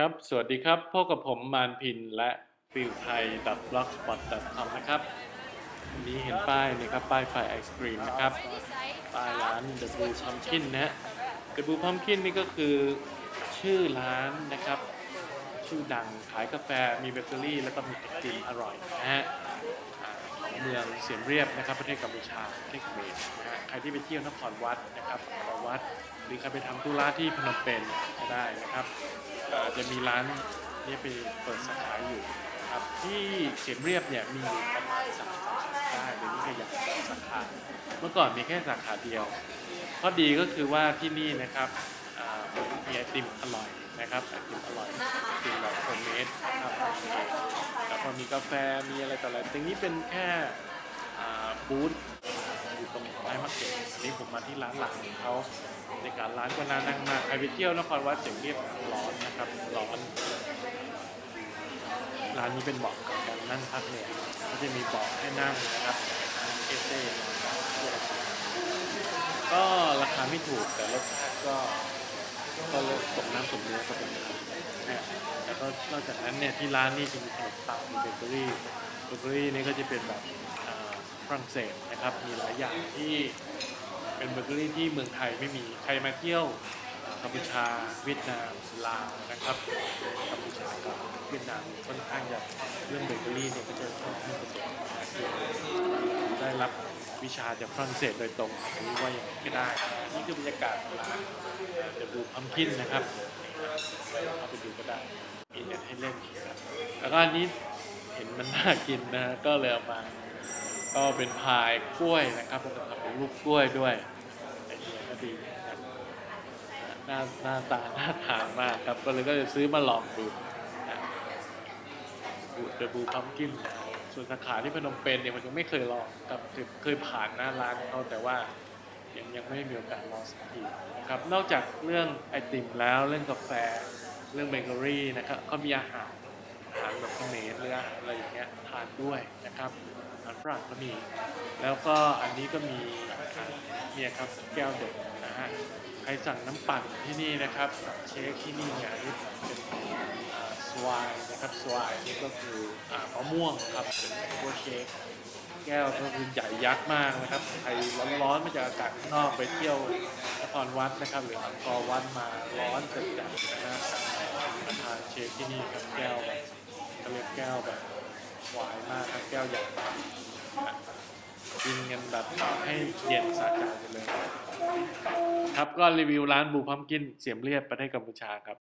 ครับ สวัสดีครับ พบกับผมมานพินและฟิลไทย blogspot.com นะครับวันนี้เห็นป้ายนี่ครับ ป้ายไฟไอศกรีมนะครับ ป้ายร้าน The Blue Pumpkin นะฮะ The Blue Pumpkin นี่ก็คือชื่อร้านนะครับ ชื่อดังขายกาแฟมีเบเกอรี่ แล้วก็มีไอติมอร่อยนะฮะ เมืองเสียมเรียบนะครับประเทศกัมพูชาประเทศเขมรนะฮะใครที่ไปเที่ยวนครวัดนะครับนครวัดหรือใครไปทำธุระที่พนมเปญก็ได้นะครับจะมีร้านนี้ไปเปิดสาขาอยู่นะครับที่เสียมเรียบเนี่ยมีประมาณสามสาขาได้เดี๋ยวนี้ขยายสาขาเมื่อก่อนมีแค่สาขาเดียวข้อดีก็คือว่าที่นี่นะครับมีไอติมอร่อย นะครับไอติมอร่อยไอติมแบบโฮมเมดครับแล้วก็มีกาแฟมีอะไรต่ออะไรตรงนี้เป็นแค่บูธอยู่ตรงไม้มะเขืออันนี้ผมมาที่ร้านหลักของเขาในการร้านก็น่านั่งมากใครไปเที่ยวนครวัดเสียงเรียบร้อนนะครับร้อนร้านนี้เป็นเบาะกับการนั่งพักเนี่ยก็จะมีเบาะให้นั่งนะครับเอเซ่ก็ราคาไม่ถูกแต่รสชาติก็ ก็รสสมน้ำสมเนื้อก็เป็นนะแล้วก็นอกจากนั้นเนี่ยที่ร้านนี่จะมีขนมปังมีเบเกอรี่เบเกอรี่นี่ก็จะเป็นแบบฝรั่งเศสนะครับ มีหลายอย่างที่เป็นเบเกอรี่ที่เมืองไทยไม่มีใครมาเที่ยวกัมพูชาเวียดนามลาวนะครับกัมพูชากับเวียดนามค่อนข้างจะเรื่องเบเกอรี่เนี่ยก็จะค่อนข้างประสบ วิชาจากฝรั่งเศสโดยตรงอันนี้ว่าอย่างนี้ก็ได้นี่คือบรรยากาศของร้านเดบูพัมคินนะครับเข้าไปดูก็ได้มีเน็ตให้เล่นนะครับแล้วก็อันนี้เห็นมันน่ากินนะ ก็เลยเอามา ก็เป็นพายกล้วยนะครับแล้วก็ทำเป็นลูกกล้วยด้วยไอเดียก็ดีหน้าหน้าตาหน่าทานมากครับ ก็เลยก็จะซื้อมาลองดูนะบูเดบูพัมกิน ส่วนสาขาที่พนมเปญเนี่ยผมยังไม่เคยลองครับเคยผ่านหน้าร้านเขาแต่ว่ายังยังไม่มีโอกาสลองสักทีนะครับนอกจากเรื่องไอติมแล้วเรื่องกาแฟเรื่องเบเกอรี่นะครับเขามีอาหารอาหารแบบเขมรหรืออะไรอย่างเงี้ยทานด้วยนะครับอาหารฝรั่งก็มี แล้วก็อันนี้ก็มีเนี่ยครับแก้วเด็กนะฮะใครสั่งน้ำปั่นที่นี่นะครับกับเชคที่นี่เนี่ยเป็น สวายนะครับสวายนี่ก็คืออ่ามะม่วงครับเป็นตัวเชคแก้วก็คือใหญ่ยักษ์มากนะครับใครร้อนๆมาจากอากาศข้างนอกไปเที่ยวนครวัดนะครับ หรืออังกอร์วัดมาร้อนจัดจัดๆนะฮะมาทานเชคที่นี่ครับแก้วแบบเขาเรียกแก้วแบบหวายมากครับแก้วใหญ่มากนะกินกันแบบให้เย็นสะใจไปเลย ครับก็รีวิวร้านบูพัมกินเสียมเรียบประเทศกัมพูชาครับ